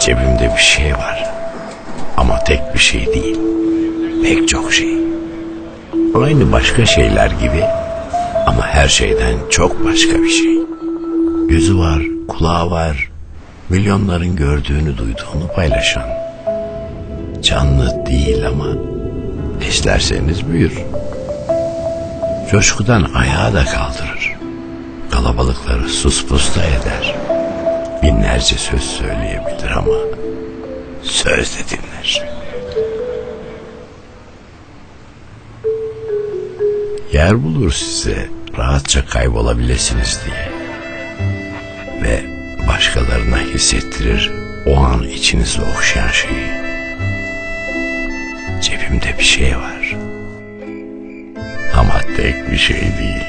Cebimde bir şey var. Ama tek bir şey değil. Pek çok şey. Aynı başka şeyler gibi ama her şeyden çok başka bir şey. Gözü var, kulağı var. Milyonların gördüğünü duyduğunu paylaşan. Canlı değil ama isterseniz büyür. Coşkudan ayağa da kaldırır. Kalabalıkları sus pus da eder. Binlerce söz söyleyebilir ama söz de dinler. Yer bulur size rahatça kaybolabilirsiniz diye. Ve başkalarına hissettirir o an içinizi okşayan şeyi. Cebimde bir şey var. Ama tek bir şey değil.